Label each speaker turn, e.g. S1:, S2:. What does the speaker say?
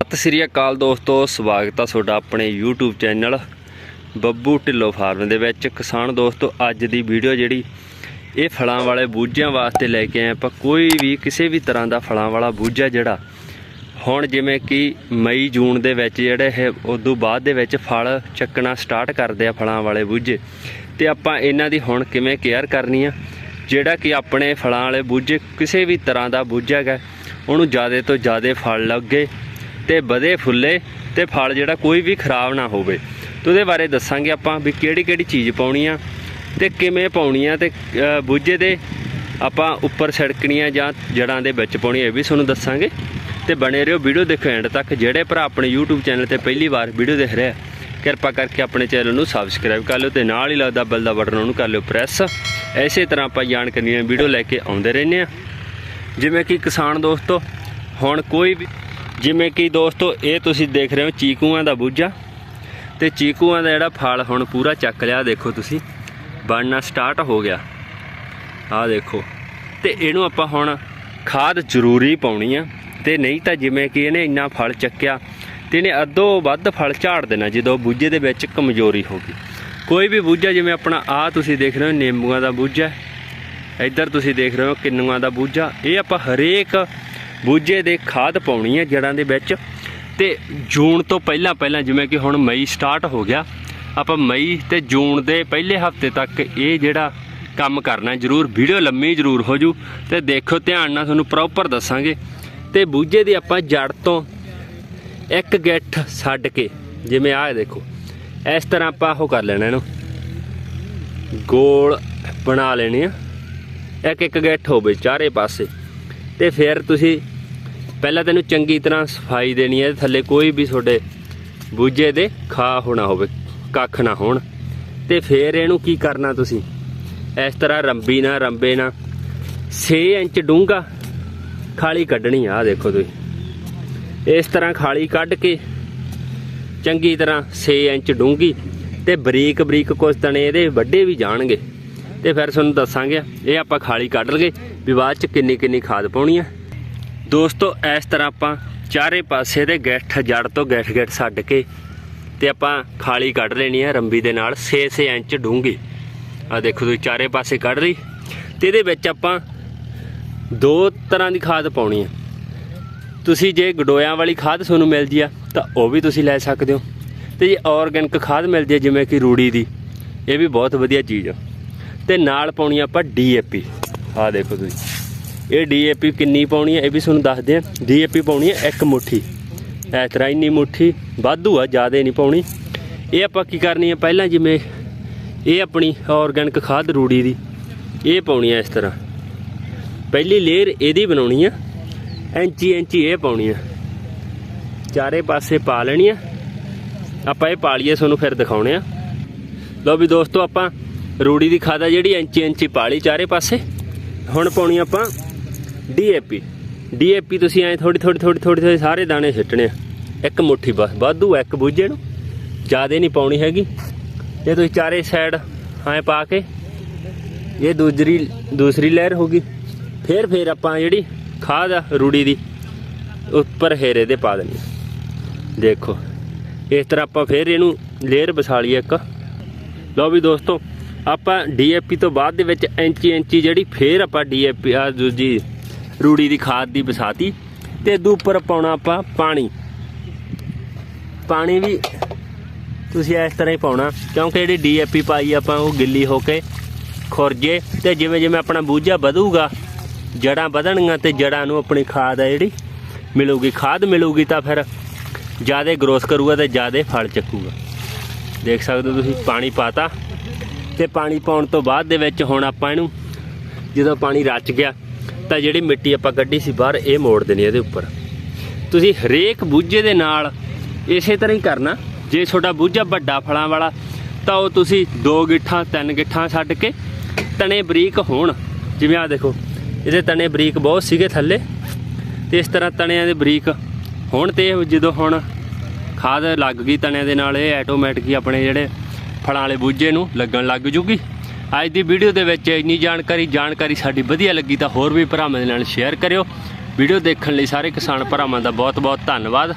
S1: ਸਤਿ ਸ੍ਰੀ ਅਕਾਲ ਦੋਸਤੋ, ਸਵਾਗਤ ਆ ਤੁਹਾਡਾ ਆਪਣੇ YouTube channel Babbu Dhillon farm ਦੇ ਵਿੱਚ। ਕਿਸਾਨ ਦੋਸਤੋ, ਅੱਜ ਦੀ ਵੀਡੀਓ ਜਿਹੜੀ, ਇਹ ਫਲਾਂ ਵਾਲੇ ਬੂਝਿਆਂ ਵਾਸਤੇ ਲੈ ਕੇ ਆਏ ਆਪਾਂ। ਕੋਈ ਵੀ ਕਿਸੇ ਵੀ ਤਰ੍ਹਾਂ ਦਾ ਫਲਾਂ ਵਾਲਾ ਬੂਝਾ ਜਿਹੜਾ, ਹੁਣ ਜਿਵੇਂ ਕਿ ਮਈ, ਜੂਨ ਦੇ ਵਿੱਚ ਜਿਹੜੇ ਇਹ, ਉਦੋਂ ਬਾਅਦ ਦੇ ਵਿੱਚ ਫਲ ਚੱਕਣਾ ਸਟਾਰਟ ਕਰਦੇ ਆ ਫਲਾਂ ਵਾਲੇ ਬੂਝੇ। ਤੇ ਆਪਾਂ ਇਹਨਾਂ ਦੀ ਹੁਣ ਕਿਵੇਂ ਕੇਅਰ ਕਰਨੀ ਆ, ਜਿਹੜਾ ਕਿ ਆਪਣੇ ਫਲਾਂ ਵਾਲੇ ਬੂਝੇ, ਕਿਸੇ ਵੀ ਤਰ੍ਹਾਂ ਦਾ ਬੂਝਾ ਹੈਗਾ, ਉਹਨੂੰ ਜ਼ਿਆਦਾ ਤੋਂ ਜ਼ਿਆਦਾ ਫਲ ਲੱਗੇ ਤੇ ਵਧੇ ਫੁੱਲੇ ਤੇ ਫਲ ਜਿਹੜਾ ਕੋਈ ਵੀ ਖਰਾਬ ਨਾ ਹੋਵੇ। ਤੇ ਉਹਦੇ ਬਾਰੇ ਦੱਸਾਂਗੇ ਆਪਾਂ ਵੀ ਕਿਹੜੀ ਕਿਹੜੀ ਚੀਜ਼ ਪਾਉਣੀ ਆ ਤੇ ਕਿਵੇਂ ਪਾਉਣੀ ਆ ਤੇ ਬੂਝੇ ਦੇ ਆਪਾਂ ਉੱਪਰ ਛਿੜਕਣੀਆਂ ਜਾਂ ਜੜਾਂ ਦੇ ਵਿੱਚ ਪਾਉਣੀ ਇਹ ਵੀ ਤੁਹਾਨੂੰ ਦੱਸਾਂਗੇ। ਤੇ ਬਣੇ ਰਹੋ ਵੀਡੀਓ ਦੇਖੋ ਐਂਡ ਤੱਕ। ਜਿਹੜੇ ਭਰਾ ਆਪਣੇ YouTube ਚੈਨਲ ਤੇ ਪਹਿਲੀ ਵਾਰ ਵੀਡੀਓ ਦੇਖ ਰਿਹਾ ਕਿਰਪਾ ਕਰਕੇ ਆਪਣੇ ਚੈਨਲ ਨੂੰ ਸਬਸਕ੍ਰਾਈਬ ਕਰ ਲਿਓ ਤੇ ਨਾਲ ਹੀ ਲੱਗਦਾ ਬੈਲ ਦਾ ਬਟਨ ਉਹਨੂੰ ਕਰ ਲਿਓ ਪ੍ਰੈਸ। ਐਸੇ ਤਰ੍ਹਾਂ ਆਪਾਂ ਜਾਣਕਾਰੀਆਂ ਵੀਡੀਓ ਲੈ ਕੇ ਆਉਂਦੇ ਰਹਿੰਦੇ ਆ। ਜਿਵੇਂ ਕਿ ਕਿਸਾਨ ਦੋਸਤੋ, ਹੁਣ ਕੋਈ ਵੀ ਜਿਵੇਂ ਕਿ ਦੋਸਤੋ, ਇਹ ਤੁਸੀਂ ਦੇਖ ਰਹੇ ਹੋ ਚੀਕੂਆਂ ਦਾ ਬੂਝਾ। ਤੇ ਚੀਕੂਆਂ ਦਾ ਜਿਹੜਾ ਫਲ ਹੁਣ ਪੂਰਾ ਚੱਕ ਲਿਆ, ਦੇਖੋ ਤੁਸੀਂ। ਬਣਨਾ ਸਟਾਰਟ ਹੋ ਗਿਆ। ਆਹ ਦੇਖੋ। ਤੇ ਇਹਨੂੰ ਆਪਾਂ ਹੁਣ ਖਾਦ ਜ਼ਰੂਰੀ ਪਾਉਣੀ ਆ। ਤੇ ਨਹੀਂ ਤਾਂ ਜਿਵੇਂ ਕਿ ਇਹਨੇ ਇੰਨਾ ਫਲ ਚੱਕਿਆ, ਤੇ ਇਹਨੇ ਅੱਧੋ ਵੱਧ ਫਲ ਝਾੜ ਦੇਣਾ, ਜਦੋਂ ਬੂਝੇ ਦੇ ਵਿੱਚ ਕਮਜ਼ੋਰੀ ਹੋ ਗਈ। ਕੋਈ ਵੀ ਬੂਝਾ, ਜਿਵੇਂ ਆਪਣਾ ਆ ਤੁਸੀਂ ਦੇਖ ਰਹੇ ਹੋ, ਨਿੰਬੂਆਂ ਦਾ ਬੂਝਾ। ਇੱਧਰ ਤੁਸੀਂ ਦੇਖ ਰਹੇ ਹੋ ਕਿੰਨੂਆਂ ਦਾ ਬੂਝਾ। ਇਹ ਆਪਾਂ ਹਰੇਕ ਬੂਝੇ ਦੇ ਖਾਦ ਪਾਉਣੀ ਹੈ ਜੜਾਂ ਦੇ ਵਿੱਚ। ਤੇ ਜੂਨ ਤੋਂ ਪਹਿਲਾਂ ਪਹਿਲਾਂ ਜਿਵੇਂ ਕਿ ਹੁਣ ਮਈ ਸਟਾਰਟ ਹੋ ਗਿਆ, ਆਪਾਂ ਮਈ ਤੇ ਜੂਨ ਦੇ ਪਹਿਲੇ ਹਫ਼ਤੇ ਤੱਕ ਇਹ ਜਿਹੜਾ ਕੰਮ ਕਰਨਾ ਜ਼ਰੂਰ ਵੀਡੀਓ ਲੰਮੀ ਜ਼ਰੂਰ ਹੋ ਜੂ ਤੇ ਦੇਖੋ ਧਿਆਨ ਨਾਲ ਤੁਹਾਨੂੰ ਪ੍ਰੋਪਰ ਦੱਸਾਂਗੇ। ਤੇ ਬੂਝੇ ਦੀ ਆਪਾਂ ਜੜ ਤੋਂ ਇੱਕ ਗਿੱਠ ਛੱਡ ਕੇ, ਜਿਵੇਂ ਆਹ ਦੇਖੋ, ਇਸ ਤਰ੍ਹਾਂ ਆਪਾਂ ਉਹ ਕਰ ਲੈਣਾ ਇਹਨੂੰ। ਗੋਲ ਬਣਾ ਲੈਣੀ ਆ। ਇੱਕ ਇੱਕ ਗਿੱਠ ਹੋਵੇ ਚਾਰੇ ਪਾਸੇ। ਤੇ ਫਿਰ ਤੁਸੀਂ ਪਹਿਲਾਂ ਤੈਨੂੰ ਚੰਗੀ ਤਰ੍ਹਾਂ ਸਫ਼ਾਈ ਦੇਣੀ ਹੈ, ਥੱਲੇ ਕੋਈ ਵੀ ਤੁਹਾਡੇ ਬੂਝੇ ਦੇ ਖਾ ਹੋਣਾ ਹੋਵੇ, ਕੱਖ ਨਾ ਹੋਣ। ਤੇ ਫਿਰ ਇਹਨੂੰ ਕੀ ਕਰਨਾ ਤੁਸੀਂ? ਇਸ ਤਰ੍ਹਾਂ ਰੰਬੀ ਨਾ, ਰੰਬੇ ਨਾ। 6 ਇੰਚ ਡੂੰਘਾ ਖਾਲੀ ਕੱਢਣੀ ਆ, ਆਹ ਦੇਖੋ ਤੁਸੀਂ। ਇਸ ਤਰ੍ਹਾਂ ਖਾਲੀ ਕੱਢ ਕੇ ਚੰਗੀ ਤਰ੍ਹਾਂ 6 ਇੰਚ ਡੂੰਘੀ ਤੇ ਬਰੀਕ ਬਰੀਕ ਕੁਝ ਤਣੇ ਇਹਦੇ ਵੱਡੇ ਵੀ ਜਾਣਗੇ। ਤੇ ਫਿਰ ਤੁਹਾਨੂੰ ਦੱਸਾਂਗੇ, ਇਹ ਆਪਾਂ ਖਾਲੀ ਕੱਢ ਲਗੇ, ਵੀ ਬਾਅਦ ਚ ਕਿੰਨੀ ਕਿੰਨੀ ਖਾਦ ਪਾਉਣੀ ਆ। ਦੋਸਤੋ, ਇਸ ਤਰ੍ਹਾਂ ਆਪਾਂ ਚਾਰੇ ਪਾਸੇ ਦੇ ਗੈਠ, ਜੜ ਤੋਂ ਗੈਠ ਗਿੱਠ ਛੱਡ ਕੇ ਤੇ ਆਪਾਂ ਖਾਲੀ ਕੱਢ ਲੈਣੀ ਆ ਰੰਬੀ ਦੇ ਨਾਲ 6-6 ਇੰਚ ਡੂੰਘੀ। ਆ ਦੇਖੋ ਤੁਸੀਂ ਚਾਰੇ ਪਾਸੇ ਕੱਢ ਲਈ ਤੇ ਇਹਦੇ ਵਿੱਚ ਆਪਾਂ ਦੋ ਤਰ੍ਹਾਂ ਦੀ ਖਾਦ ਪਾਉਣੀ ਆ। ਤੁਸੀਂ ਜੇ ਗਡੋਇਆਂ ਵਾਲੀ ਖਾਦ ਤੁਹਾਨੂੰ ਮਿਲ ਜੀ ਆ, ਤਾਂ ਉਹ ਵੀ ਤੁਸੀਂ ਲੈ ਸਕਦੇ ਹੋ। ਤੇ ਜੇ ਆਰਗੈਨਿਕ ਖਾਦ ਮਿਲ ਜੇ ਜਿਵੇਂ ਕਿ ਰੂੜੀ ਦੀ, ਇਹ ਵੀ ਬਹੁਤ ਵਧੀਆ ਚੀਜ਼ ਆ। ਤੇ ਨਾਲ ਪਾਉਣੀ ਆਪਾਂ ਡੀਏਪੀ ਆਹ ਦੇਖੋ ਤੁਸੀਂ। ਇਹ ਡੀਏਪੀ ਕਿੰਨੀ ਪਾਉਣੀ ਹੈ, ਇਹ ਵੀ ਤੁਹਾਨੂੰ ਦੱਸਦੇ ਆ ਡੀਏਪੀ ਪਾਉਣੀ ਹੈ ਇੱਕ ਮੁੱਠੀ। ਇਸ ਤਰ੍ਹਾਂ ਇੰਨੀ ਮੁੱਠੀ ਵਾਧੂ ਆ, ਜ਼ਿਆਦਾ ਨਹੀਂ ਪਾਉਣੀ। ਇਹ ਆਪਾਂ ਕੀ ਕਰਨੀ ਹੈ, ਪਹਿਲਾਂ ਜਿਵੇਂ ਇਹ ਆਪਣੀ ਆਰਗੈਨਿਕ ਖਾਦ ਰੂੜੀ ਦੀ, ਇਹ ਪਾਉਣੀ ਹੈ ਇਸ ਤਰ੍ਹਾਂ। ਪਹਿਲੀ ਲੇਅਰ ਇਹਦੀ ਬਣਾਉਣੀ ਆ, ਇੰਚੀ ਇੰਚੀ ਇਹ ਪਾਉਣੀ ਆ। ਚਾਰੇ ਪਾਸੇ ਪਾ ਲੈਣੀ ਆ। ਆਪਾਂ ਇਹ ਪਾ ਲਈਏ, ਤੁਹਾਨੂੰ ਫਿਰ ਦਿਖਾਉਣੇ ਆ। ਲਓ ਵੀ ਦੋਸਤੋ ਆਪਾਂ ਰੂੜੀ ਦੀ ਖਾਦ ਆ ਜਿਹੜੀ ਇੰਚੀ ਇੰਚੀ ਪਾ ਲਈ ਚਾਰੇ ਪਾਸੇ। ਹੁਣ ਪਾਉਣੀ ਆਪਾਂ ਡੀਏਪੀ ਡੀਏਪੀ ਤੁਸੀਂ ਐ ਥੋੜੀ ਥੋੜੀ ਥੋੜੀ ਥੋੜੀ ਥੋੜੀ ਸਾਰੇ ਦਾਣੇ ਸਿੱਟਣੇ ਆ। ਇੱਕ ਮੁੱਠੀ ਬਸ ਵਾਧੂ ਆ, ਇੱਕ ਬੂਝੇ ਨੂੰ। ਜ਼ਿਆਦੇ ਨਹੀਂ ਪਾਉਣੀ ਹੈਗੀ। ਇਹ ਤੁਸੀਂ ਚਾਰੇ ਸਾਈਡ ਐ ਪਾ ਕੇ ਇਹ ਦੂਜਰੀ, ਦੂਸਰੀ ਲਹਿਰ ਹੋਗੀ ਫਿਰ ਫਿਰ ਆਪਾਂ ਜਿਹੜੀ ਖਾਦ ਆ ਰੂੜੀ ਦੀ, ਉੱਪਰ ਹੇਰੇ ਦੇ ਪਾ ਦੇਣੀ। ਆ। ਦੇਖੋ, ਇਸ ਤਰ੍ਹਾਂ ਆਪਾਂ ਫਿਰ ਇਹਨੂੰ ਲੇਅਰ ਵਿਛਾ ਲਈਏ ਇੱਕ। ਲਓ ਵੀ ਦੋਸਤੋ ਆਪਾਂ ਡੀਏਪੀ ਤੋਂ ਬਾਅਦ ਦੇ ਵਿੱਚ ਇੰਚੀ ਇੰਚੀ ਜਿਹੜੀ ਫੇਰ ਆਪਾਂ ਡੀਏਪੀ ਆ ਦੂਜੀ ਰੂੜੀ ਦੀ ਖਾਦ ਦੀ ਵਿਸਾਤੀ। ਤੇ ਇਹਦੇ ਉੱਪਰ ਪਾਉਣਾ ਆਪਾਂ ਪਾਣੀ। ਪਾਣੀ ਵੀ ਤੁਸੀਂ ਇਸ ਤਰ੍ਹਾਂ ਹੀ ਪਾਉਣਾ, ਕਿਉਂਕਿ ਜਿਹੜੀ ਡੀਏਪੀ ਪਾਈ ਆਪਾਂ ਉਹ ਗਿੱਲੀ ਹੋ ਕੇ ਖੁਰਜੇ ਤੇ ਜਿਵੇਂ ਜਿਵੇਂ ਆਪਣਾ ਬੂਝਾ ਵਧੂਗਾ, ਜੜਾਂ ਵਧਣਗੀਆਂ ਤੇ ਜੜਾਂ ਨੂੰ ਆਪਣੀ ਖਾਦ ਆ ਜਿਹੜੀ ਮਿਲੂਗੀ, ਖਾਦ ਮਿਲੂਗੀ ਤਾਂ ਫਿਰ ਜ਼ਿਆਦਾ ਗਰੋਥ ਕਰੂਗਾ ਤੇ ਜ਼ਿਆਦਾ ਫਲ ਚੱਕੂਗਾ। ਦੇਖ ਸਕਦੇ ਹੋ ਤੁਸੀਂ, ਪਾਣੀ ਪਾਤਾ। ਤੇ ਪਾਣੀ ਪਾਉਣ ਤੋਂ ਬਾਅਦ ਦੇ ਵਿੱਚ ਹੁਣ ਆਪਾਂ ਇਹਨੂੰ ਜਦੋਂ ਪਾਣੀ ਰਚ ਗਿਆ, ਤਾਂ ਜਿਹੜੀ ਮਿੱਟੀ ਆਪਾਂ ਕੱਢੀ ਸੀ ਬਾਹਰ, ਇਹ ਮੋੜ ਦੇਣੀ ਇਹਦੇ ਉੱਪਰ। ਤੁਸੀਂ ਹਰੇਕ ਬੂਝੇ ਦੇ ਨਾਲ ਇਸੇ ਤਰ੍ਹਾਂ ਹੀ ਕਰਨਾ। ਜੇ ਤੁਹਾਡਾ ਬੂਝਾ ਵੱਡਾ ਫਲਾਂ ਵਾਲਾ, ਤਾਂ ਉਹ ਤੁਸੀਂ ਦੋ ਗਿੱਠਾਂ, ਤਿੰਨ ਗਿੱਠਾਂ ਛੱਡ ਕੇ ਤਣੇ ਬਰੀਕ ਹੋਣ। ਜਿਵੇਂ ਆ ਦੇਖੋ, ਇਹਦੇ ਤਣੇ ਬਰੀਕ ਬਹੁਤ ਸੀਗੇ ਥੱਲੇ। ਤੇ ਇਸ ਤਰ੍ਹਾਂ ਤਣਿਆਂ ਦੇ ਬਰੀਕ ਹੋਣ ਤੇ ਜਦੋਂ ਹੁਣ ਖਾਦ ਲੱਗ ਗਈ ਤਣਿਆਂ ਦੇ ਨਾਲ, ਇਹ ਆਟੋਮੈਟਿਕ ਹੀ ਆਪਣੇ ਜਿਹੜੇ ਫਲਾਂ ਵਾਲੇ ਬੂਝੇ ਨੂੰ ਲੱਗਣ ਲੱਗ ਜੂਗੀ। ਅੱਜ ਦੀ ਵੀਡੀਓ ਦੇ ਵਿੱਚ ਇੰਨੀ ਜਾਣਕਾਰੀ ਜਾਣਕਾਰੀ ਸਾਡੀ ਵਧੀਆ ਲੱਗੀ ਤਾਂ ਹੋਰ ਵੀ ਭਰਾਵਾਂ ਦੇ ਨਾਲ ਸ਼ੇਅਰ ਕਰਿਓ। ਵੀਡੀਓ ਦੇਖਣ ਲਈ ਸਾਰੇ ਕਿਸਾਨ ਭਰਾਵਾਂ ਦਾ ਬਹੁਤ ਬਹੁਤ ਧੰਨਵਾਦ।